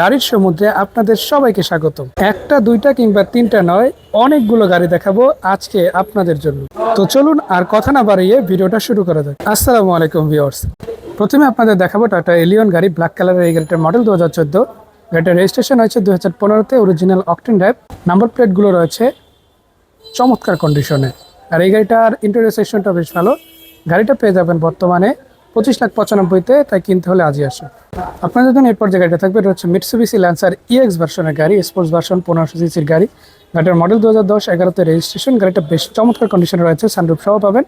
গাড়ির সমুদ্রে আপনাদের সবাইকে স্বাগত একটা, দুইটা কিংবা তিনটা নয়, অনেকগুলো গাড়ি দেখাবো আজকে আপনাদের জন্য। তো চলুন আর কথা না বাড়িয়ে ভিডিওটা শুরু করা যাক। আসসালামু আলাইকুম ভিউয়ার্স। প্রথমে আপনাদের দেখাবো টাটা এলিয়ন গাড়ি ব্ল্যাক কালারের এই গাড়িটার মডেল দু হাজার চোদ্দ। গাড়িটার রেজিস্ট্রেশন হয়েছে দু হাজার পনেরোতে অরিজিনাল অকটেন ড্রাইভ নাম্বার প্লেটগুলো রয়েছে চমৎকার কন্ডিশনে আর এই গাড়িটার ইন্টারিয়র সেকশনটা বেশ ভালো। গাড়িটা পেয়ে যাবেন বর্তমানে পঁচিশ লাখ পঁচানব্বইতে তাই কিনতে হলে আজই আসুন। আপনাদের জন্য এরপর যে গাড়িটা থাকবে, এটা হচ্ছে মিটসুবিসি ল্যান্সার ইএক্স ভার্সনের গাড়ি স্পোর্টস ভার্সন পনেরোশো সিসির গাড়ি। গাড়িটার মডেল দু হাজার দশ, এগারোতে রেজিস্ট্রেশন গাড়িটা বেশ চমৎকার কন্ডিশনে রয়েছে সানরুফ সহ পাবেন।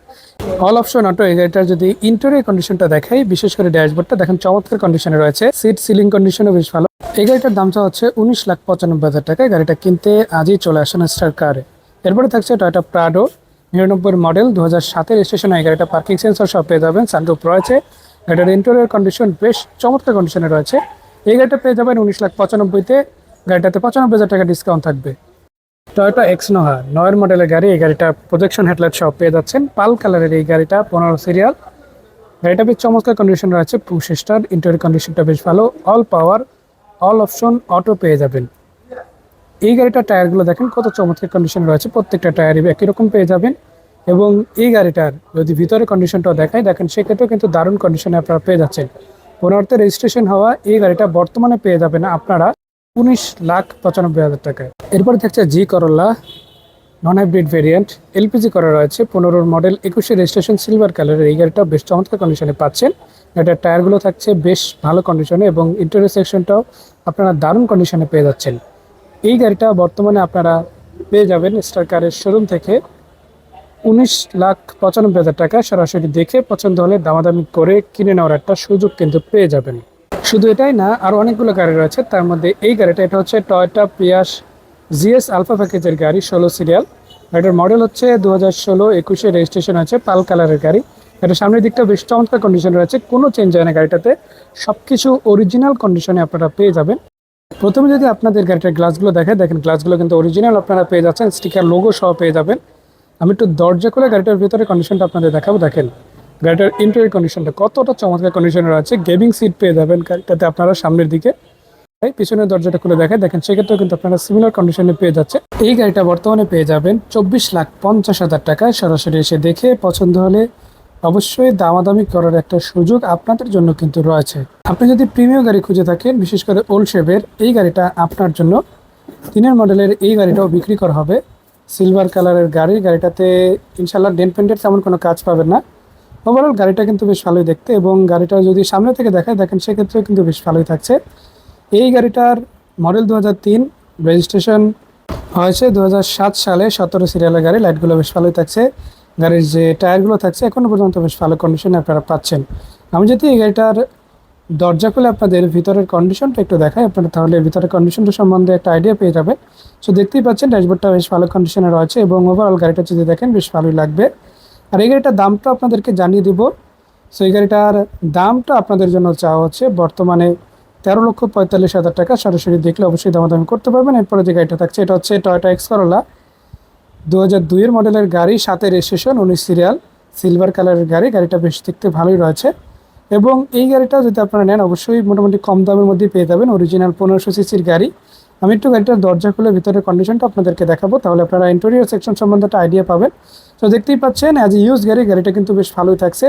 অল অপশন অটো এই গাড়িটার যদি ইন্টেরিয়র কন্ডিশনটা দেখাই, বিশেষ করে ড্যাশবোর্ডটা দেখেন চমৎকার কন্ডিশনে রয়েছে। সিট সিলিং কন্ডিশনও বেশ ভালো। এই গাড়িটার দামটা হচ্ছে উনিশ লাখ পঁচানব্বই হাজার টাকায়। গাড়িটা কিনতে আজই চলে আসেন স্টার কারে এরপরে থাকছে টয়টা প্রাডো নিরানব্বই মডেল দু হাজার সাতের স্টেশন এই গাড়িটা পার্কিং সেন্সর সব পেয়ে যাবেন সানরুফ রয়েছে। গাড়িটার ইন্টেরিয়র কন্ডিশন বেশ চমৎকার কন্ডিশনে রয়েছে। এই গাড়িটা পেয়ে যাবেন উনিশ লাখ পঁচানব্বইতে। গাড়িটাতে পঁচানব্বই হাজার টাকা ডিসকাউন্ট থাকবে। টয়োটা এক্স নোহা নয়ের মডেলের গাড়ি। এই গাড়িটা প্রজেকশন হেডলাইট সব পেয়ে যাচ্ছেন। পাল কালারের এই গাড়িটা পনেরো সিরিয়াল গাড়িটা বেশ চমৎকার কন্ডিশন রয়েছে। পুশ স্টার ইন্টারিয়র কন্ডিশনটা বেশ ভালো। All power all option auto পেয়ে যাবেন। এই গাড়িটার টায়ারগুলো দেখেন কত চমৎকার কন্ডিশন রয়েছে। প্রত্যেকটা টায়ারই একই রকম পেয়ে যাবেন এবং এই গাড়িটার যদি ভিতরে কন্ডিশনটাও দেখায় দেখেন সেক্ষেত্রেও কিন্তু দারুণ কন্ডিশনে আপনারা পেয়ে যাচ্ছেন। পনেরোতে রেজিস্ট্রেশন হওয়া এই গাড়িটা বর্তমানে পেয়ে যাবেন আপনারা উনিশ লাখ পঁচানব্বই হাজার টাকায়। এরপর থাকছে G Corolla non hybrid variant LPG করা রয়েছে, পনেরোর মডেল একুশে রেজিস্ট্রেশন সিলভার কালারের এই গাড়িটা বেশ চমৎকার কন্ডিশনে পাচ্ছেন। এটার টায়ারগুলো থাকছে বেশ ভালো কন্ডিশনে এবং ইন্টারিয়র সেকশনটাও আপনারা দারুণ কন্ডিশনে পেয়ে যাচ্ছেন। এই গাড়িটা বর্তমানে আপনারা পেয়ে যাবেন স্টার কারের শোরুম থেকে। উনিশ লাখ পঁচানব্বই হাজার টাকা সরাসরি দেখে পছন্দ হলে দামাদামি করে কিনে নেওয়ার একটা সুযোগ কিন্তু পেয়ে যাবেন। শুধু এটাই না আরও অনেকগুলো গাড়ি রয়েছে, তার মধ্যে এই গাড়িটা, এটা হচ্ছে টয়টা পিয়াস জিএস আলফা প্যাকেজের গাড়ি, ষোলো সিরিয়াল। গাড়িটার মডেল হচ্ছে দু হাজার ষোলো, একুশে রেজিস্ট্রেশন আছে পাল কালারের গাড়ি। এটা সামনের দিকটা বেশ চমৎকার কন্ডিশন রয়েছে, কোনো চেঞ্জ হয় না গাড়িটাতে। সব কিছু অরিজিনাল কন্ডিশনে আপনারা পেয়ে যাবেন। প্রথমে যদি আপনাদের গাড়িটার গ্লাসগুলো দেখে দেখেন গ্লাসগুলো কিন্তু অরিজিনাল আপনারা পেয়ে যাচ্ছেন স্টিকার লোগো সহ পেয়ে যাবেন। আমি একটু দরজা খুলে গাড়িটার ভিতরে কন্ডিশনটা আপনাদের দেখাবো, দেখেন। গাড়িটার ইন্টেরিয়র কন্ডিশনটা কতটা চমৎকার কন্ডিশনে রয়েছে গেমিং সিট পেয়ে যাবেন গাড়িটাতে আপনারা সামনের দিকে। এই পিছনের দরজাটা খুলে দেখেন দেখেন, সেক্ষেত্রেও কিন্তু আপনারা সিমিলার কন্ডিশনে পেয়ে যাচ্ছে এই গাড়িটা বর্তমানে পেয়ে যাবেন চব্বিশ লাখ পঞ্চাশ হাজার টাকায়। সরাসরি এসে দেখে পছন্দ হলে অবশ্যই দামাদামি করার একটা সুযোগ আপনাদের জন্য কিন্তু রয়েছে। আপনি যদি প্রিমিয়াম গাড়ি খুঁজে থাকেন, বিশেষ করে ওল্ড শেপের এই গাড়িটা আপনার জন্য তিনের মডেলের এই গাড়িটাও বিক্রি করা হবে। সিলভার কালারের গাড়ি, গাড়িটাতে ইনশাল্লাহ ডেন পেন্টের তেমন কোনো কাজ পাবেন না। ওভারঅল গাড়িটা কিন্তু বেশ ভালোই দেখতে এবং গাড়িটা যদি সামনে থেকে দেখায়, দেখেন সেক্ষেত্রেও কিন্তু বেশ ভালোই থাকছে। এই গাড়িটার মডেল দু হাজার তিন রেজিস্ট্রেশন হয়েছে দু হাজার সাত সালে, সতেরো সিরিয়ালের গাড়ি লাইটগুলো বেশ ভালোই থাকছে। গাড়ির যে টায়ারগুলো থাকছে এখনও পর্যন্ত বেশ ভালো কন্ডিশনে আপনারা পাচ্ছেন। আমি যদি এই গাড়িটার দরজা খুলে আপনাদের ভিতরের কন্ডিশনটা একটু দেখাই, আপনারা তাহলে ভিতরের কন্ডিশনটা সম্বন্ধে একটা আইডিয়া পেয়ে যাবেন। সো দেখতেই পাচ্ছেন ড্যাশবোর্ডটা বেশ ভালো কন্ডিশনে রয়েছে এবং ওভারঅল গাড়িটা যদি দেখেন বেশ ভালোই লাগবে। আর এই গাড়িটার দামটা আপনাদেরকে জানিয়ে দিব। সো এই গাড়িটার দামটা আপনাদের জন্য চাওয়া হচ্ছে বর্তমানে তেরো লক্ষ পঁয়তাল্লিশ হাজার টাকা। সরাসরি দেখলে অবশ্যই দামাদামি করতে পারবেন। এরপরে যে গাড়িটা থাকছে, এটা হচ্ছে টয়টা এক্স করোলা দু হাজার দুইয়ের মডেলের গাড়ি সাথে রেজিস্ট্রেশন উনিশ সিরিয়াল, সিলভার কালারের গাড়ি, গাড়িটা বেশ দেখতে ভালোই রয়েছে। এবং এই গাড়িটা যদি আপনারা নেন, অবশ্যই মোটামুটি কম দামের মধ্যেই পেয়ে যাবেন অরিজিনাল পনেরোশো সিসির গাড়ি। আমি একটু গাড়িটার দরজা খুলে ভিতরের কন্ডিশনটা আপনাদেরকে দেখাবো, তাহলে আপনারা ইন্টেরিয়র সেকশন সম্বন্ধে একটা আইডিয়া পাবেন। তো দেখতেই পাচ্ছেন অ্যাজ এ ইউজ গাড়ি, গাড়িটা কিন্তু বেশ ভালোই থাকছে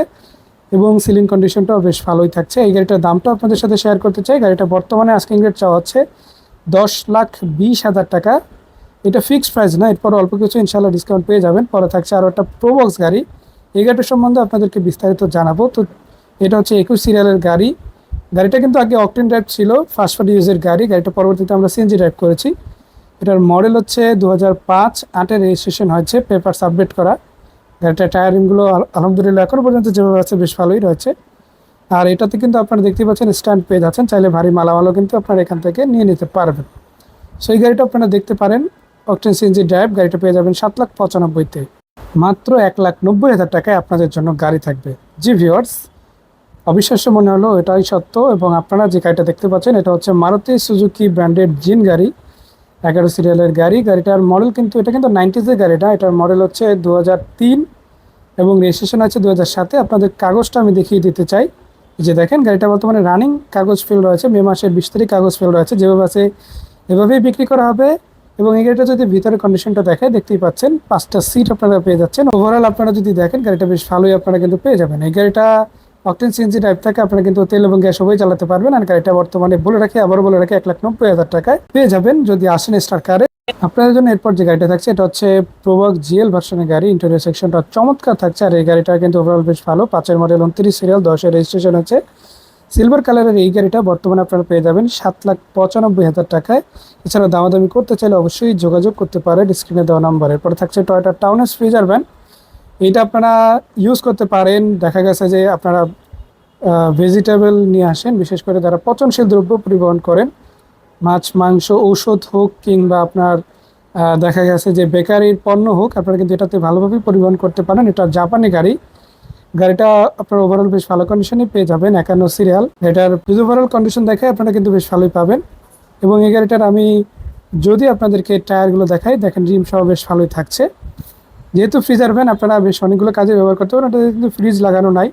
এবং সিলিং কন্ডিশনটাও বেশ ভালোই থাকছে। এই গাড়িটার দামটা আপনাদের সাথে শেয়ার করতে চাই, গাড়িটা বর্তমানে আস্কিং রেট চাওয়া হচ্ছে দশ লাখ বিশ হাজার টাকা। এটা ফিক্সড প্রাইস না, এরপর অল্প কিছু ইনশাল্লাহ ডিসকাউন্ট পেয়ে যাবেন। পরে থাকছে আরও একটা প্রোবক্স গাড়ি। এই গাড়িটার সম্বন্ধে আপনাদেরকে বিস্তারিত জানাব। তো এটা হচ্ছে একুশ সিরিয়ালের গাড়ি। গাড়িটা কিন্তু আগে অকটেন ড্রাইভ ছিল ফার্স্ট পার্টি ইউজের গাড়ি। গাড়িটা পরবর্তীতে আমরা সিএনজি ড্রাইভ করেছি। এটার মডেল হচ্ছে দু হাজার পাঁচ, আটের রেজিস্ট্রেশন হয়েছে পেপার সাবমিট করা। গাড়িটার টায়ারিংগুলো আলহামদুলিল্লাহ এখনও পর্যন্ত যেভাবে আছে বেশ ভালোই রয়েছে। আর এটাতে কিন্তু আপনারা দেখতেই পাচ্ছেন স্ট্যান্ড পেয়ে যাচ্ছেন। চাইলে ভারী মালামালও কিন্তু আপনারা এখান থেকে নিয়ে নিতে পারবেন। সেই গাড়িটা আপনারা দেখতে পারেন। অকটেন সিএনজি ড্রাইভ গাড়িটা পেয়ে যাবেন সাত লাখ পঁচানব্বইতে। মাত্র এক লাখ নব্বই হাজার টাকায় আপনাদের জন্য গাড়ি থাকবে। জি ভিওয়ার্স অবিশ্বাস্য মনে হলো এটাই সত্য এবং আপনারা যে গাড়িটা দেখতে পাচ্ছেন, এটা হচ্ছে মারুতি সুজুকি ব্র্যান্ডেড জিন গাড়ি, এগারো সিরিয়ালের গাড়ি। গাড়িটার মডেল কিন্তু, এটা কিন্তু নাইনটিজের গাড়িটা, এটার মডেল হচ্ছে দু তিন এবং রেজিস্ট্রেশন আছে দু সাতে। আপনাদের কাগজটা আমি দেখিয়ে দিতে চাই। যে দেখেন, গাড়িটা বর্তমানে রানিং কাগজ ফেল রয়েছে, মে মাসের বিশ তারিখ কাগজ ফেল রয়েছে। যেভাবে আছে, এভাবেই বিক্রি করা হবে। এবং এই গাড়িটা যদি ভিতরে কন্ডিশনটা দেখে, দেখতেই পাচ্ছেন, পাঁচটা সিট আপনারা পেয়ে যাচ্ছেন। ওভারঅল আপনারা যদি দেখেন, গাড়িটা বেশ ভালোই আপনারা কিন্তু পেয়ে যাবেন। এই গাড়িটা অকটেন সিএনজি টাইপ থাকে আপনারা কিন্তু তেল এবং গ্যাস উভয় চালাতে পারবেন আর গাড়িটা বর্তমানে বলে রাখি, আবারও বলে রাখি, এক লাখ নব্বই হাজার টাকায় পেয়ে যাবেন যদি আসেন স্টার কারে আপনাদের জন্য এরপর যে গাড়িটা থাকছে, এটা হচ্ছে প্রোবক জিএল ভার্সনের গাড়ি। ইন্টেরিয়র সেকশনটা চমৎকার থাকছে আর এই গাড়িটা কিন্তু ওভারঅল বেশ ভালো। পাঁচের মডেল উনত্রিশ সিরিয়াল দশের রেজিস্ট্রেশন হচ্ছে। সিলভার কালারের এই গাড়িটা বর্তমানে আপনারা পেয়ে যাবেন সাত লাখ পঁচানব্বই হাজার টাকায়। এছাড়া দামাদামি করতে চাইলে অবশ্যই যোগাযোগ করতে পারেন স্ক্রিনে দেওয়া নাম্বার এরপরে থাকছে টয়টা টাউনেস ফ্রিজার ভ্যান এইটা আপনারা ইউজ করতে পারেন। দেখা গেছে যে আপনারা ভেজিটেবল নিয়ে আসেন। বিশেষ করে যারা পচনশীল দ্রব্য পরিবহন করেন, মাছ, মাংস, ঔষধ হোক কিংবা আপনার দেখা গেছে যে বেকারির পণ্য হোক, আপনারা কিন্তু এটাতে ভালোভাবে পরিবহন করতে পারেন। এটা জাপানি গাড়ি। গাড়িটা আপনার ওভারঅল বেশ ভালো কন্ডিশনে পেয়ে যাবেন, একান্ন সিরিয়াল এটার যদি ওভারঅল কন্ডিশন দেখে আপনারা কিন্তু বেশ ভালোই পাবেন। এবং এই গাড়িটার আমি যদি আপনাদেরকে টায়ারগুলো দেখাই, দেখেন রিম সহ বেশ ভালোই থাকছে। যেহেতু ফ্রিজার ভ্যান আপনারা বেশ অনেকগুলো কাজে ব্যবহার করতে পারেন। ওটাতে কিন্তু ফ্রিজ লাগানো নাই।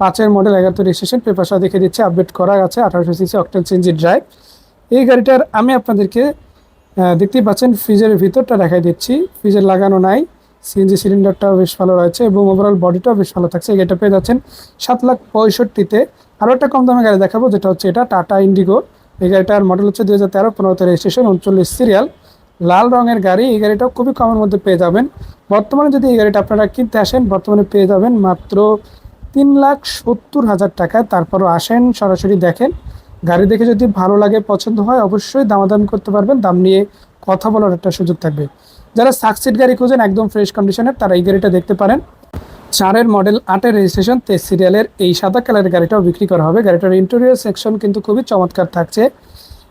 পাঁচের মডেল এগারো রেজিস্ট্রেশন পেপারসা দেখে দিচ্ছে আপডেট করা আছে, আঠারোশো সিসি অক্টেন সিএনজি ড্রাইভ এই গাড়িটার আমি আপনাদেরকে দেখতেই পাচ্ছেন ফ্রিজের ভিতরটা দেখাই দিচ্ছি। ফ্রিজের লাগানো নাই। সিএনজি সিলিন্ডারটাও বেশ ভালো রয়েছে এবং ওভারঅল বডিটাও বেশ ভালো থাকছে। গাড়িটা পেয়ে যাচ্ছেন সাত লাখ পঁয়ষট্টিতে। আরও একটা কম দামে গাড়ি দেখাবো, যেটা হচ্ছে এটা টাটা ইন্ডিগো এই গাড়িটার মডেল হচ্ছে দু হাজার তেরো পনেরোতে রেজিস্ট্রেশন উনচল্লিশ সিরিয়াল লাল রঙের গাড়ি, এই গাড়িটাও খুবই কমের মধ্যে পেয়ে যাবেন। বর্তমানে যদি এই গাড়িটা আপনারা কিনতে আসেন, বর্তমানে পেয়ে যাবেন মাত্র তিন লাখ সত্তর হাজার টাকায়। তারপরও আসেন, সরাসরি দেখেন। গাড়ি দেখে যদি ভালো লাগে, পছন্দ হয়, অবশ্যই দামাদামি করতে পারবেন। দাম নিয়ে কথা বলার একটা সুযোগ থাকবে। যারা সাকসিড গাড়ি খুঁজেন, একদম ফ্রেশ কন্ডিশনের তারা এই গাড়িটা দেখতে পারেন। চারের মডেল আটের রেজিস্ট্রেশন তেইশ সিরিয়ালের এই সাদা কালারের গাড়িটাও বিক্রি করা হবে। গাড়িটার ইন্টেরিয়র সেকশন কিন্তু খুবই চমৎকার থাকছে।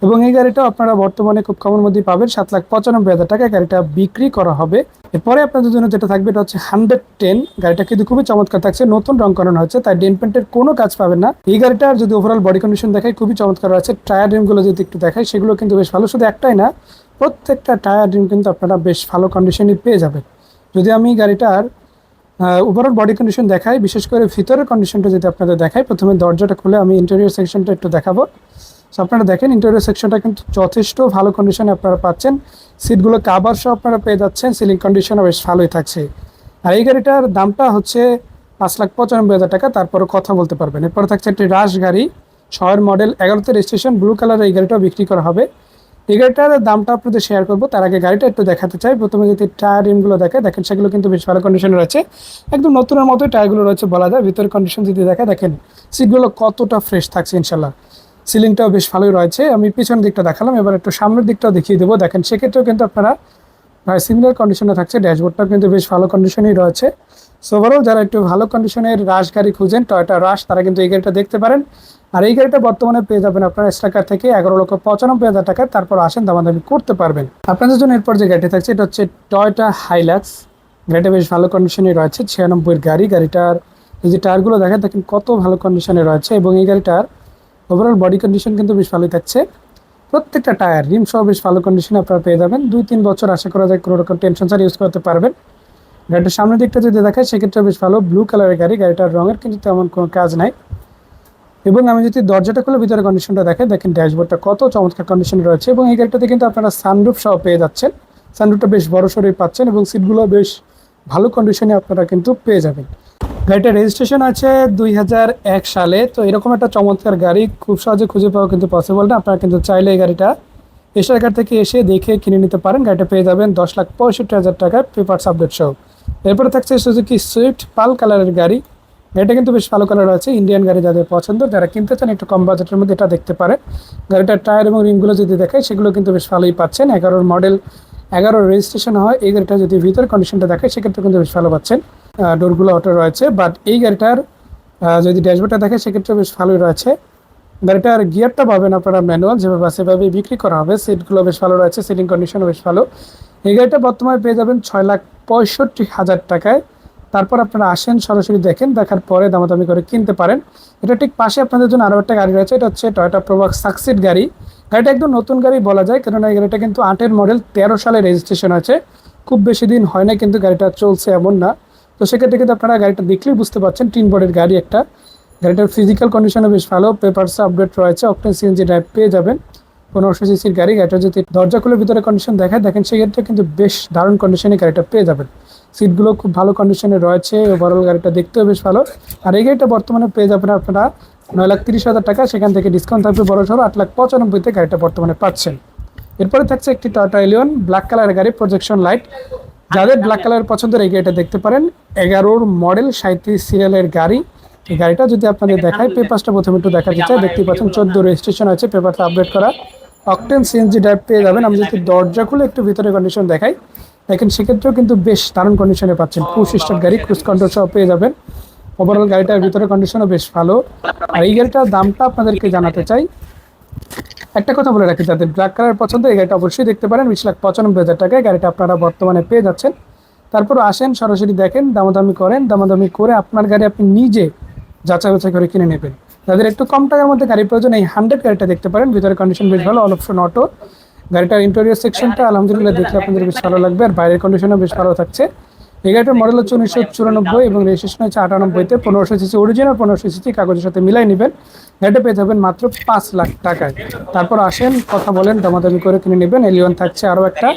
এবং এই গাড়িটাও আপনারা বর্তমানে খুব কমের মধ্যে পাবেন, সাত লাখ পঁচানব্বই হাজার টাকায় গাড়িটা বিক্রি করা হবে। এরপরে আপনাদের জন্য যেটা থাকবে, এটা হচ্ছে হান্ড্রেড টেন গাড়িটা কিন্তু খুবই চমৎকার থাকছে, নতুন রং করানো হচ্ছে তাই ডেন পেন্টের কোনো কাজ পাবেন না। এই গাড়িটার যদি ওভারঅল বডি কন্ডিশন দেখায়, খুবই চমৎকার আছে। টায়ার রিমগুলো যদি একটু দেখায়, সেগুলো কিন্তু বেশ ভালো, শুধু একটাই না প্রত্যেকটা টায়ার রিম কিন্তু আপনারা বেশ ভালো কন্ডিশনই পেয়ে যাবেন। যদি আমি গাড়িটার ওভারঅল বডি কন্ডিশন দেখাই, বিশেষ করে ভিতরের কন্ডিশনটা যদি আপনাদের দেখাই, প্রথমে দরজাটা খুলে আমি ইন্টেরিয়র সেকশনটা একটু দেখাবো। সো আপনারা দেখেন ইন্টেরিয়র সেকশনটা কিন্তু যথেষ্ট ভালো কন্ডিশনে আপনারা পাচ্ছেন। সিটগুলো কাভার সহ আপনারা পেয়ে যাচ্ছেন সিলিং কন্ডিশনও বেশ ভালোই থাকছে। আর এই গাড়িটার দামটা হচ্ছে পাঁচ লাখ পঁচানব্বই হাজার টাকা তারপরে কথা বলতে পারবেন। এরপর থাকছে একটি রাশ গাড়ি ছয়ের মডেল এগারোতে রেজিস্ট্রেশন ব্লু কালারের এই গাড়িটাও বিক্রি করা হবে। এই গাড়িটার দামটা আপনাদের শেয়ার করব। তার আগে গাড়িটা একটু দেখাতে চাই। প্রথমে যদি টায়ার রিমগুলো দেখে, দেখেন, সেগুলো কিন্তু বেশ ভালো কন্ডিশনে রয়েছে। একদম নতুনের মতোই টায়ারগুলো রয়েছে বলা যায়। ভিতরের কন্ডিশন যদি দেখে, দেখেন সিটগুলো কতটা ফ্রেশ থাকছে ইনশাল্লাহ সিলিংটাও বেশ ভালোই রয়েছে। আমি পিছনের দিকটা দেখালাম, এবার একটু সামনের দিকটাও দেখিয়ে দেবো। দেখেন, সেক্ষেত্রেও কিন্তু আপনারা প্রায় সিমিলার কন্ডিশনে থাকছে ড্যাশবোর্ডটাও কিন্তু বেশ ভালো কন্ডিশনেই রয়েছে। সো ওভারঅল যারা একটু ভালো কন্ডিশনের রাশ গাড়ি খুঁজেন টয়টা রাশ তারা কিন্তু এই গাড়িটা দেখতে পারেন। আর এই গাড়িটা বর্তমানে পেয়ে যাবেন আপনার স্ট্রাকার থেকে এগারো লক্ষ পঁচানব্বই হাজার টাকায়। তারপর আসেন, দামাদামি করতে পারবেন। আপনাদের জন্য এরপর যে গাড়িটা থাকছে, এটা হচ্ছে টয়টা হাইলাক্স গাড়িটা বেশ ভালো কন্ডিশনে রয়েছে, ছিয়ানব্বইয়ের গাড়ি। গাড়িটার এই যে টায়ারগুলো দেখেন দেখেন কত ভালো কন্ডিশনে রয়েছে। এবং এই গাড়িটার ওভারঅল বডি কন্ডিশন কিন্তু বেশ ভালোই থাকছে। প্রত্যেকটা টায়ার, রিম সহ বেশ ভালো কন্ডিশনে আপনারা পেয়ে যাবেন। দুই তিন বছর আশা করা যায় কোনো রকম টেনশন ছাড়া ইউজ করতে পারবেন। গাড়িটার সামনের দিকটা যদি দেখায়, সেক্ষেত্রে বেশ ভালো ব্লু কালারের গাড়ি। গাড়িটার রঙের কিন্তু তেমন কোনো কাজ নাই। এবং আমি যদি দরজাটা খুলে ভিতরে কন্ডিশনটা দেখেন দেখেন ড্যাশবোর্ডটা কত চমৎকার কন্ডিশনে রয়েছে এবং এই গাড়িটাতে কিন্তু আপনারা সানরুফ সহ পেয়ে যাচ্ছেন। সানরুফটা বেশ বড় সড়ই পাচ্ছেন এবং সিটগুলো বেশ ভালো কন্ডিশনে আপনারা কিন্তু পেয়ে যাবেন। গাড়িটার রেজিস্ট্রেশন আছে দুই সালে, তো এরকম একটা চমৎকার গাড়ি, খুব সহজে খুঁজে পাওয়া কিন্তু পসিবল না। আপনারা কিন্তু চাইলে এই গাড়িটা এশিয়ার থেকে এসে দেখে কিনে নিতে পারেন। গাড়িটা পেয়ে যাবেন দশ লাখ পঁয়ষট্টি হাজার টাকায় পেপারস আপডেট সহ এরপরে থাকছে সুজুকি সুইফট পাল কালারের গাড়ি। গাড়িটা কিন্তু বেশ ভালো কালার আছে ইন্ডিয়ান গাড়ি যাদের পছন্দ, যারা কিনতে চান একটু কম বাজেটের মধ্যে এটা দেখতে পারে গাড়িটার টায়ার এবং রিংগুলো যদি দেখায়, সেগুলো কিন্তু বেশ ভালোই পাচ্ছেন। এগারোর মডেল এগারোর রেজিস্ট্রেশন হয়। এই গাড়িটা যদি ভিতর কন্ডিশনটা দেখায়, সেক্ষেত্রে কিন্তু বেশ ভালো পাচ্ছেন। ডোরগুলো অটো রয়েছে বাট এই গাড়িটার যদি ড্যাশবোর্ডটা দেখে সেক্ষেত্রে বেশ ভালোই রয়েছে। গাড়িটার গিয়ারটা পাবেন আপনারা ম্যানুয়াল, যেভাবে আছে বিক্রি করা হবে, সিটগুলো বেশ ভালো রয়েছে, সিটিং কন্ডিশনও বেশ ভালো। এই গাড়িটা বর্তমানে পেয়ে যাবেন ছয় লাখ পঁয়ষট্টি হাজার টাকায়। তারপর আপনারা আসেন, সরাসরি দেখেন, দেখার পরে দামাদামি করে কিনতে পারেন। এটা ঠিক পাশে আপনাদের জন্য আরও একটা গাড়ি রয়েছে, এটা হচ্ছে টয়টা প্রোবাক সাকসিড গাড়ি। গাড়িটা একদম নতুন গাড়ি বলা যায়, কেননা এই গাড়িটা কিন্তু আটের মডেল তেরো সালে রেজিস্ট্রেশন আছে খুব বেশি দিন হয় না কিন্তু গাড়িটা চলছে এমন না। তো সেক্ষেত্রে কিন্তু আপনারা গাড়িটা দেখলেই বুঝতে পারছেন, টিন বডির গাড়ি একটা। গাড়িটার ফিজিক্যাল কন্ডিশনও বেশ ভালো পেপারস আপডেট রয়েছে অক্টেন সিএনজি ড্রাইভ পেয়ে যাবেন। পনেরোশো সিসির গাড়ি, গাড়িটা যদি দরজা খুলে ভিতরে কন্ডিশন দেখায়, দেখেন সেক্ষেত্রে কিন্তু বেশ দারুণ কন্ডিশনে গাড়িটা পেয়ে যাবেন। সিটগুলো খুব ভালো কন্ডিশনে রয়েছে ওভারঅল গাড়িটা দেখতেও বেশ ভালো। আর এই গাড়িটা বর্তমানে পেয়ে যাবেন আপনারা নয় লাখ তিরিশ হাজার টাকা, সেখান থেকে ডিসকাউন্ট থাকবে বড় সড়ো আট লাখ পঁচানব্বইতে গাড়িটা বর্তমানে পাচ্ছেন। এরপরে থাকছে একটি টয়টা এলিয়ন ব্ল্যাক কালারের গাড়ি প্রজেকশন লাইট যাদের ব্ল্যাক কালার পছন্দের এই গাড়িটা দেখতে পারেন এগারোর মডেল সাঁত্রিশ সিরিয়ালের গাড়ি। এই গাড়িটা যদি আপনাদের দেখায় পেপারসটা প্রথমে একটু দেখা দিচ্ছে দেখতে পাচ্ছেন চোদ্দ রেজিস্ট্রেশন আছে পেপারটা আপডেট করা। অকটেন সিএনজি ড্রাইভ পেয়ে যাবেন। আমি যদি দরজা খুলে একটু ভিতরে কন্ডিশন দেখাই দেখেন সেক্ষেত্রেও কিন্তু বেশ দারুণ কন্ডিশনে পাচ্ছেন। পুশ স্টার্ট গাড়ি ক্রুজ কন্ট্রোল সহ পেয়ে যাবেন। ওভারঅল গাড়িটার ভিতরে কন্ডিশনও বেশ ভালো। আর এই গাড়িটার দামটা আপনাদেরকে জানাতে চাই একটা কথা বলে রাখি, যাদের ব্ল্যাক কালার পছন্দ, এই গাড়িটা অবশ্যই দেখতে পারেন। বিশ লাখ পঁচানব্বই হাজার টাকায় গাড়িটা আপনারা বর্তমানে পেয়ে যাচ্ছেন। তারপর আসেন, সরাসরি দেখেন, দামাদামি করেন। দামাদামি করে আপনার গাড়ি আপনি নিজে যাচাই বাছাই করে কিনে নেবেন। যাদের একটু কম টাকার মধ্যে গাড়ি প্রয়োজন, এই হান্ড্রেড গাড়িটা দেখতে পারেন। ভিতরে কন্ডিশন বেশ ভালো অল অপশন অটো গাড়িটার ইন্টেরিয়র সেকশনটা আলহামদুলিল্লাহ দেখলে আপনাদের বেশ ভালো লাগবে। আর বাইরের কন্ডিশনও বেশ ভালো থাকছে। এই গাড়িটার মডেল হচ্ছে উনিশশো চুরানব্বই এবং রেজিস্ট্রেশন হচ্ছে আটানব্বইতে। পনেরোশো সিসি অরিজিনাল পনেরোশো সিসি কাগজের সাথে মিলাই নেবেন। গাড়িটা পেয়ে যাবেন মাত্র পাঁচ লাখ টাকায়। তারপর আসেন, কথা বলেন, দামাদামি করে কিনে নেবেন। এলিয়ন থাকছে আরও একটা।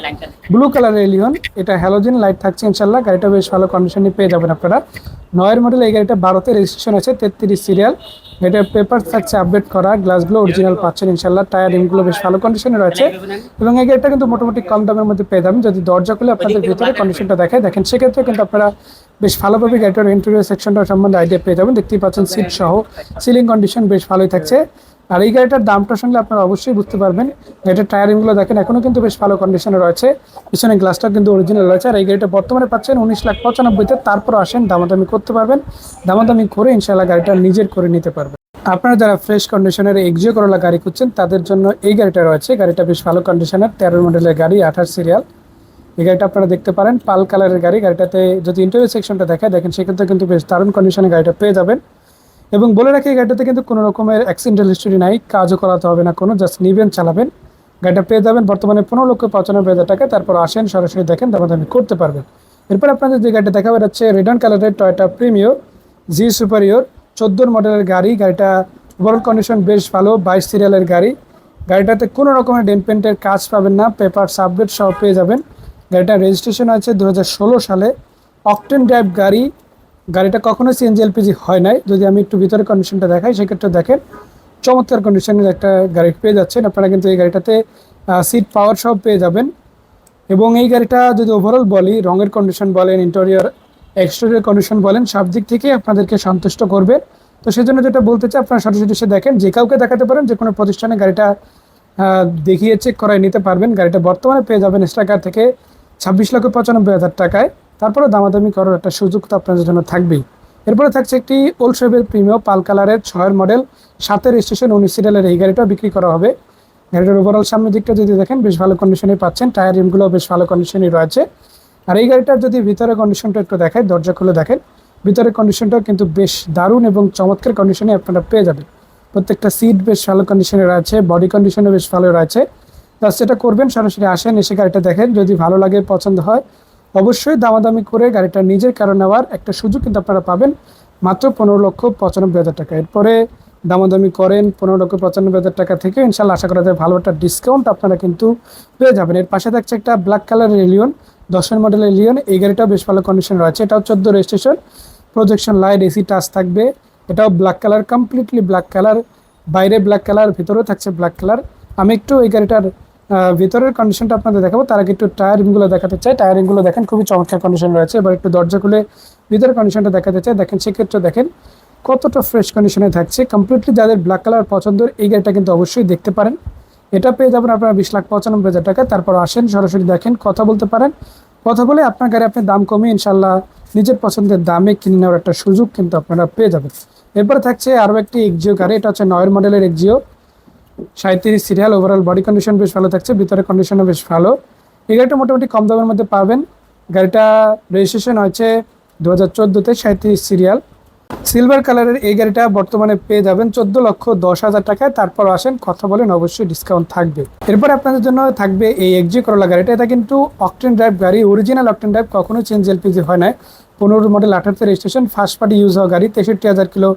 ব্লু কালারের এলিয়ন এটা হ্যালোজিন লাইট থাকছে ইনশাল্লাহ। গাড়িটা বেশ ভালো কন্ডিশনে পেয়ে যাবেন আপনারা। নয়ের মডেল এই গাড়িটা বারোতে রেজিস্ট্রেশন আছে তেত্রিশ সিরিয়াল এটার পেপার থাকছে আপডেট করা গ্লাসগুলো অরিজিনাল পাচ্ছেন ইনশাল্লাহ টায়ার রিমগুলো বেশ ভালো কন্ডিশনে রয়েছে। এবং এই গাড়িটা কিন্তু মোটামুটি কম দামের মধ্যে পেয়ে যাবেন, যদি দরজা খুলে আপনাদের ভিতরে কন্ডিশনটা দেখায়। দেখেন সেক্ষেত্রে কিন্তু আপনারা বেশ ভালোভাবে গাড়িটার ইন্টেরিয়র সেকশনটা সম্বন্ধে আইডিয়া পেয়ে যাবেন। দেখতেই পাচ্ছেন সিট সহ সিলিং কন্ডিশন বেশ ভালোই থাকছে। আর এই গাড়িটার দামটা শুনলে আপনারা অবশ্যই বুঝতে পারবেন। গাড়িটার টায়ারিংগুলো দেখেন এখনও কিন্তু বেশ ভালো কন্ডিশনে রয়েছে। পিছনে গ্লাসটা কিন্তু অরিজিনাল রয়েছে। আর এই গাড়িটা বর্তমানে পাচ্ছেন উনিশ লাখ পঁচানব্বইতে। তারপর আসেন, দামাদামি করতে পারবেন। দামাদামি করে ইনশাল্লাহ গাড়িটা নিজের করে নিতে পারবেন। আপনারা যারা ফ্রেশ কন্ডিশনের এক্সিও করলা গাড়ি খুঁজছেন, তাদের জন্য এই গাড়িটা রয়েছে। গাড়িটা বেশ ভালো কন্ডিশনের তেরো মডেলের গাড়ি, আঠাশ সিরিয়াল এই গাড়িটা আপনারা দেখতে পারেন, পাল কালারের গাড়ি। গাড়িটাতে যদি ইন্টারভিউ সেকশনটা দেখায়, দেখেন সেক্ষেত্রে কিন্তু বেশ দারুণ কন্ডিশনে গাড়িটা পেয়ে যাবেন। এবং বলে রাখি গাড়িটাতে কিন্তু কোনো রকমের অ্যাক্সিডেন্টাল হিস্টোরি নাই, কাজও করাতে হবে না কোনো জাস্ট নিবেন, চালাবেন। গাড়িটা পেয়ে যাবেন, বর্তমানে পনেরো লক্ষ পঁচানব্বই হাজার টাকা, তারপর আসেন, সরাসরি দেখেন, দামাদামি করতে পারবেন। এরপর আপনাদের যে গাড়িটা দেখাবে হচ্ছে রেডন কালারের টয়টা প্রিমিও জি সুপারিয়র চোদ্দোর মডেলের গাড়ি, গাড়িটা ওভারঅল কন্ডিশন বেশ ভালো, বাইশ সিরিয়ালের গাড়ি। গাড়িটাতে কোনো রকমের ডেনপেন্টের কাজ পাবেন না পেপার সাবডেট সহ পেয়ে যাবেন। গাড়িটার রেজিস্ট্রেশন আছে দু হাজার ষোলো সালে। অকটেন ড্রাইভ গাড়ি গাড়িটা কখনো সিএনজি এলপিজি হয় নাই। যদি আমি একটু ভিতরে কন্ডিশনটা দেখাই, সেক্ষেত্রে দেখেন, চমৎকার কন্ডিশনের একটা গাড়ি পেয়ে যাচ্ছেন। আপনারা কিন্তু এই গাড়িটাতে সিট পাওয়ার সব পেয়ে যাবেন। এবং এই গাড়িটা যদি ওভারঅল বলি, রঙের কন্ডিশন বলেন ইন্টেরিয়র এক্সটেরিয়র কন্ডিশন বলেন, সব দিক থেকে আপনাদেরকে সন্তুষ্ট করবে। তো সেজন্য যেটা বলতে চাই, আপনারা সরাসরি এসে দেখেন, যে কাউকে দেখাতে পারেন, যে কোনো প্রতিষ্ঠানে গাড়িটা দেখিয়ে চেক করায় নিতে পারবেন। গাড়িটা বর্তমানে পেয়ে যাবেন স্ট্রাইকার থেকে ছাব্বিশ লক্ষ পঁচানব্বই হাজার টাকায়। তারপরে দামাদামি করার একটা সুযোগ তো আপনাদের জন্য থাকবেই। এরপরে থাকছে একটি ওল্ড শেভের প্রিমিয়াম পাল কালারের ছয়ের মডেল। সাতের স্টেশন উনিশ সিরিয়ালের এই গাড়িটাও বিক্রি করা হবে। গাড়িটার ওভারঅল সামনের দিকটা যদি দেখেন, বেশ ভালো কন্ডিশনে পাচ্ছেন। টায়ার রিমগুলো বেশ ভালো কন্ডিশনই রয়েছে। আর এই গাড়িটার যদি ভিতরে কন্ডিশনটা একটু দেখেন দরজা খুলে দেখেন ভিতরে কন্ডিশনটাও কিন্তু বেশ দারুণ এবং চমৎকার কন্ডিশনে আপনারা পেয়ে যাবেন। প্রত্যেকটা সিট বেশ ভালো কন্ডিশনে রয়েছে বডি কন্ডিশনে বেশ ভালো রয়েছে। জাস্ট যেটা করবেন, সরাসরি আসেন, এসে গাড়িটা দেখেন। যদি ভালো লাগে, পছন্দ হয় অবশ্যই দামাদামি করে গাড়িটা নিজের কারও নেওয়ার একটা সুযোগ কিন্তু আপনারা পাবেন মাত্র পনেরো লক্ষ পঁচানব্বই হাজার টাকা। এরপরে দামাদামি করেন পনেরো লক্ষ পঁচানব্বই হাজার টাকা থেকে ইনশাল্লাহ আশা করা যায় ভালো একটা ডিসকাউন্ট আপনারা কিন্তু পেয়ে যাবেন। এর পাশে থাকছে একটা ব্ল্যাক কালারের এলিয়ন দশের মডেলের এলিয়ন এই গাড়িটাও বেশ ভালো কন্ডিশন রয়েছে। এটাও চোদ্দ registration projection light AC touch থাকবে। এটাও black colour completely black colour বাইরে ব্ল্যাক কালার ভিতরেও থাকছে ব্ল্যাক কালার আমি একটু এই গাড়িটার ভিতরের কন্ডিশনটা আপনাদের দেখাবো। তার আগে একটু টায়ারিংগুলো দেখাতে চাই। টায়ারিংগুলো দেখেন, খুবই চমৎকার কন্ডিশন রয়েছে। এবার একটু দরজা খুলে ভিতরের কন্ডিশনটা দেখাতে চাই। দেখেন, সেক্ষেত্রে দেখেন, কতটা ফ্রেশ কন্ডিশনে থাকছে। কমপ্লিটলি যাদের ব্ল্যাক কালার পছন্দ এই গাড়িটা কিন্তু অবশ্যই দেখতে পারেন। এটা পেয়ে যাবেন আপনারা বিশ লাখ পঁচানব্বই হাজার টাকা। তারপর আসেন, সরাসরি দেখেন, কথা বলতে পারেন। কথা বলে আপনার গাড়ি আপনি দাম কমিয়ে ইনশাল্লাহ নিজের পছন্দের দামে কিনে নেওয়ার একটা সুযোগ কিন্তু আপনারা পেয়ে যাবেন। এরপরে থাকছে আরও একটি এক্সিও গাড়ি। এটা হচ্ছে নয়ের মডেলের এক্সিও সাঁত্রিশ সিরিয়াল ওভারঅল বডি কন্ডিশন বেশ ভালো থাকছে ভিতরে কন্ডিশনও বেশ ভালো। এই গাড়িটা মোটামুটি কম দামের মধ্যে পাবেন। গাড়িটা রেজিস্ট্রেশন হয়েছে দু হাজার চোদ্দোতে সাঁত্রিশ সিরিয়াল সিলভার কালারের এই গাড়িটা বর্তমানে পেয়ে যাবেন চোদ্দ লক্ষ দশ হাজার টাকায়। তারপর আসেন, কথা বলেন, অবশ্যই ডিসকাউন্ট থাকবে। এরপর আপনাদের জন্য থাকবে এই এক্সজি করলা গাড়িটা। এটা কিন্তু অকটেন ড্রাইভ গাড়ি অরিজিনাল অকটেন ড্রাইভ কখনোই চেঞ্জ এলপিজি হয় না পনেরো মডেল আঠারোতে রেজিস্ট্রেশন ফার্স্ট পার্টি ইউজ হওয়া গাড়ি, তেষট্টি হাজার কিলো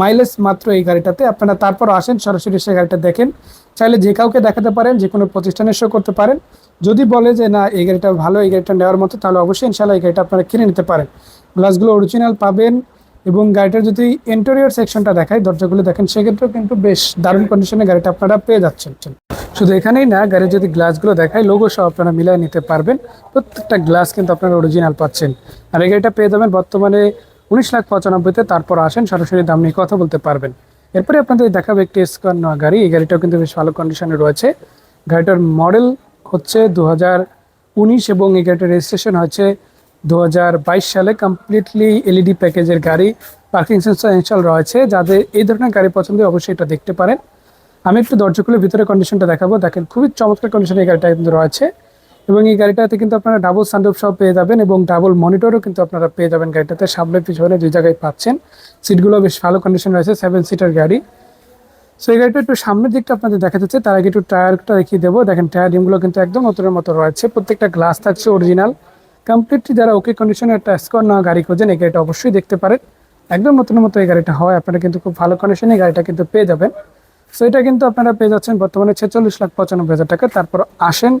মাইলেজ মাত্র এই গাড়িটাতে। আপনারা তারপর আসেন, সরাসরি সেই গাড়িটা দেখেন। চাইলে যে কাউকে দেখাতে পারেন, যে কোনো প্রতিষ্ঠানের শো করতে পারেন। যদি বলে যে, না, এই গাড়িটা ভালো, এই গাড়িটা নেওয়ার মতো, তাহলে অবশ্যই ইনশাল্লাহ এই গাড়িটা আপনারা কিনে নিতে পারেন। গ্লাসগুলো অরিজিনাল পাবেন এবং গাড়িটার যদি ইন্টেরিয়র সেকশনটা দেখায় দরজাগুলো দেখেন, সেক্ষেত্রেও কিন্তু বেশ দারুণ কন্ডিশনে গাড়িটা আপনারা পেয়ে যাচ্ছেন। শুধু এখানেই না, গাড়ির যদি গ্লাসগুলো দেখায় লোগো সহ আপনারা মিলিয়ে নিতে পারবেন। প্রত্যেকটা গ্লাস কিন্তু আপনারা অরিজিনাল পাচ্ছেন। আর এই গাড়িটা পেয়ে যাবেন বর্তমানে উনিশ লাখ পঁচানব্বইতে তারপর আসেন, সরাসরি দাম নিয়ে কথা বলতে পারবেন। এরপরে আপনাদের দেখাবো একটি স্কোয়ার নেওয়া গাড়ি। এই গাড়িটাও কিন্তু বেশ ভালো কন্ডিশনে রয়েছে। গাড়িটার মডেল হচ্ছে দু উনিশ এবং এই গাড়িটার রেজিস্ট্রেশন হচ্ছে দু হাজার বাইশ সালে। কমপ্লিটলি এলইডি প্যাকেজের গাড়ি। পার্কিং সেন্সর ইনস্টল রয়েছে। যাদের এই ধরনের গাড়ি পছন্দ অবশ্যই এটা দেখতে পারেন। আমি একটু দরজা খুলে ভিতরে কন্ডিশনটা দেখাবো। দেখেন, খুবই চমৎকার কন্ডিশনে এই গাড়িটা কিন্তু রয়েছে। এবং এই গাড়িটাতে কিন্তু আপনারা ডাবল সানরুফ সহ পেয়ে যাবেন এবং ডাবল মনিটরও কিন্তু আপনারা পেয়ে যাবেন গাড়িটাতে। সামনে পিছনে দুই জায়গায় পাচ্ছেন। সিটগুলো বেশ ভালো কন্ডিশন রয়েছে সেভেন সিটার গাড়ি। সো এই গাড়িটা একটু সামনের দিকটা আপনাদের দেখা যাচ্ছে তার আগে একটু টায়ারটা দেখিয়ে দেবো। দেখেন টায়ার রিমগুলো কিন্তু একদম নতুনের মতো রয়েছে। প্রত্যেকটা গ্লাস থাকছে অরিজিনাল কমপ্লিটলি যারা ওকে কন্ডিশনে একটা স্কোর নেওয়া গাড়ি খোঁজেন, এই গাড়িটা অবশ্যই দেখতে পারেন। একদম নতুনের মতো এই গাড়িটা হয়। আপনারা কিন্তু খুব ভালো কন্ডিশনে গাড়িটা কিন্তু পেয়ে যাবেন। সো এটা কিন্তু আপনারা পেয়ে যাচ্ছেন বর্তমানে ছেচল্লিশ লাখ পঁচানব্বই হাজার টাকা। তারপর আসেন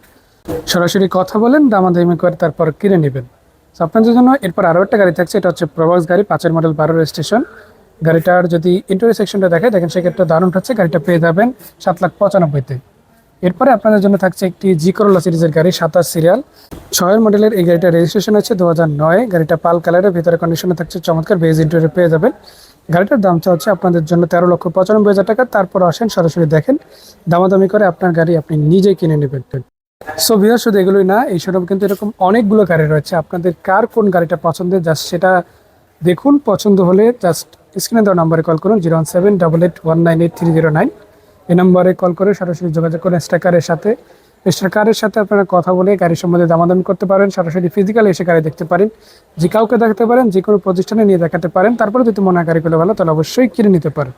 সরাসরি কথা বলেন দামাদামি করে তারপর কিনে নেবেন। আপনাদের জন্য এরপর আরও একটা গাড়ি থাকছে, এটা হচ্ছে প্রবাস গাড়ি, পাঁচের মডেল বারো স্টেশন গাড়িটার যদি ইন্টারিয়র সেকশনটা দেখে, দেখেন সেক্ষেত্রে দারুণ হচ্ছে, গাড়িটা পেয়ে যাবেন সাত লাখ পঁচানব্বইতে। এরপরে আপনাদের জন্য থাকছে একটি জি করোলা সিরিজের গাড়ি, সাতাশ সিরিয়াল ছয়ের মডেলের এই গাড়িটা রেজিস্ট্রেশন আছে দু হাজার নয়। গাড়িটা পাল কালারের, ভিতরে কন্ডিশনে থাকছে চমৎকার বেজ ইন্টারিয়র পেয়ে যাবেন। গাড়িটার দামটা হচ্ছে আপনাদের জন্য তেরো লক্ষ পঁচানব্বই হাজার টাকা। তারপর আসেন, সরাসরি দেখেন, দামাদামি করে আপনার গাড়ি আপনি নিজেই কিনে নেবেন। সো ভিউয়ার শুধু এগুলোই না, এই শোরুম কিন্তু এরকম অনেকগুলো গাড়ি রয়েছে। আপনাদের কার কোন গাড়িটা পছন্দের জাস্ট সেটা দেখুন। পছন্দ হলে জাস্ট স্ক্রিনে দেওয়া নাম্বারে কল করুন zero one seven double eight one nine eight three zero nine এই নম্বরে কল করে সরাসরি যোগাযোগ করুন স্টাকারের সাথে। স্টাকারের সাথে আপনারা কথা বলে গাড়ি সম্বন্ধে দামাদামি করতে পারেন, সরাসরি ফিজিক্যালি এসে গাড়ি দেখতে পারেন। যে কাউকে দেখাতে পারেন, যে কোনো প্রতিষ্ঠানে নিয়ে দেখাতে পারেন, তারপরে যদি মনে হয় গাড়িগুলো ভালো, তাহলে অবশ্যই কিনে নিতে পারেন।